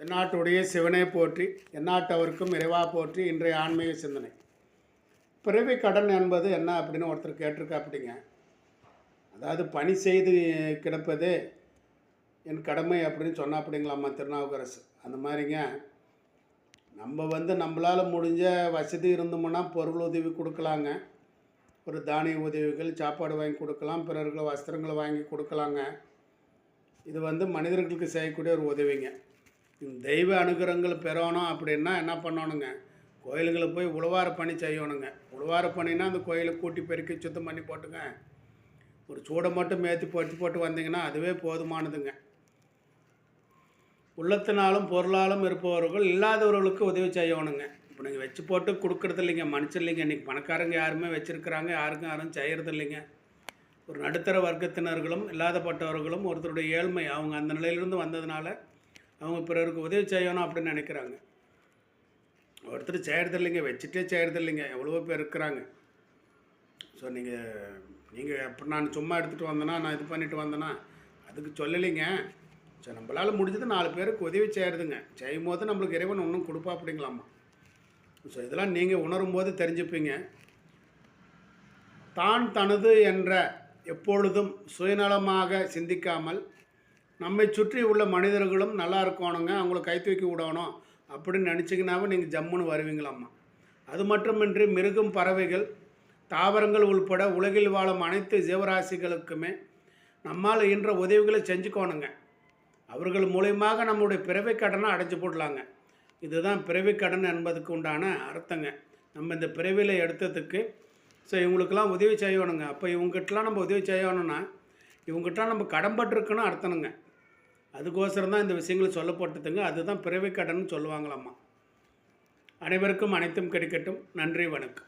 தென்னாட்டுடைய சிவனை போற்றி எந்நாட்டவருக்கும் இறைவா போற்றி இன்றைய ஆன்மீக சிந்தனை. பிறவி கடன் என்பது என்ன அப்படின்னு ஒருத்தர் கேட்டிருக்கா அப்படிங்க அதாவது பணி செய்து கிடப்பதே என் கடமை அப்படின்னு சொன்னா அப்படிங்களாம்மா திருநாவுக்கரசு. அந்த மாதிரிங்க. நம்ம வந்து நம்மளால் முடிஞ்ச வசதி இருந்தோம்னா பொருள் உதவி கொடுக்கலாங்க. ஒரு தானிய உதவிகள் சாப்பாடு வாங்கி கொடுக்கலாம் பிறர்கள் வஸ்திரங்களை வாங்கி கொடுக்கலாங்க. இது வந்து மனிதர்களுக்கு செய்யக்கூடிய ஒரு உதவிங்க. தெய்வ அனுகிரகங்கள் பெறணும் அப்படின்னா என்ன பண்ணணுங்க? கோயில்களை போய் உழவார பணி செய்யணுங்க. உழவார பணினா அந்த கோயிலை கூட்டி பெருக்கி சுத்தம் பண்ணி போட்டுங்க. ஒரு சூடை மட்டும் மேத்தி போட்டு போட்டு வந்தீங்கன்னா அதுவே போதுமானதுங்க. உள்ளத்தினாலும் பொருளாலும் இருப்பவர்கள் இல்லாதவர்களுக்கு உதவி செய்யணுங்க. இப்போ நீங்கள் வச்சு போட்டு கொடுக்கறது இல்லைங்க. மனுஷன் இல்லைங்க. இன்றைக்கி பணக்காரங்க யாருமே வச்சுருக்கிறாங்க. யாருக்கும் யாரும் செய்கிறது இல்லைங்க. ஒரு நடுத்தர வர்க்கத்தினர்களும் இல்லாதப்பட்டவர்களும் ஒருத்தருடைய ஏழ்மை அவங்க அந்த நிலையிலிருந்து வந்ததுனால அவங்க பிறருக்கு உதவி செய்யணும் அப்படின்னு நினைக்கிறாங்க. ஒருத்தர் செய்கிறது இல்லைங்க வச்சுட்டே செய்கிறது இல்லைங்க எவ்வளவோ பேர் இருக்கிறாங்க. ஸோ நீங்கள் நீங்கள் அப்படி நான் சும்மா எடுத்துகிட்டு வந்தேனா நான் இது பண்ணிட்டு வந்தேன்னா அதுக்கு சொல்லலைங்க. ஸோ நம்மளால் முடிஞ்சது நாலு பேருக்கு உதவி செய்கிறதுங்க செய்யும் போது நம்மளுக்கு இறைவன் ஒன்றும் கொடுப்பா அப்படிங்களாமா. ஸோ இதெல்லாம் நீங்கள் உணரும் போது தெரிஞ்சுப்பீங்க. தான் தனது என்ற எப்பொழுதும் சுயநலமாக சிந்திக்காமல் நம்மை சுற்றி உள்ள மனிதர்களும் நல்லா இருக்கணுங்க அவங்கள கை தூக்கி விடணும் அப்படின்னு நினச்சிங்கனாவே நீங்கள் ஜம்முன்னு வருவீங்களாம்மா. அது மட்டுமின்றி மிருகம் பறவைகள் தாவரங்கள் உள்பட உலகில் வாழும் அனைத்து ஜீவராசிகளுக்குமே நம்மால் இன்ற உதவிகளை செஞ்சுக்கோணுங்க. அவர்கள் மூலியமாக நம்முடைய பிறவை கடனை அடைச்சி போடலாங்க. இதுதான் பிறவி கடன் என்பதுக்கு உண்டான அர்த்தங்க. நம்ம இந்த பிறவியில் எடுத்ததுக்கு ஸோ இவங்களுக்கெல்லாம் உதவி செய்யணுங்க. அப்போ இவங்ககிட்டலாம் நம்ம உதவி செய்யணும்னா இவங்ககிட்ட நம்ம கடன்பட்டிருக்குன்னு அர்த்தணுங்க. அதுக்கோசரம் தான் இந்த விஷயங்கள் சொல்லப்பட்டதுங்க. அதுதான் பிறவி கடன் சொல்லுவாங்களாம்மா. அனைவருக்கும் அனைத்தும் கிடைக்கட்டும். நன்றி வணக்கம்.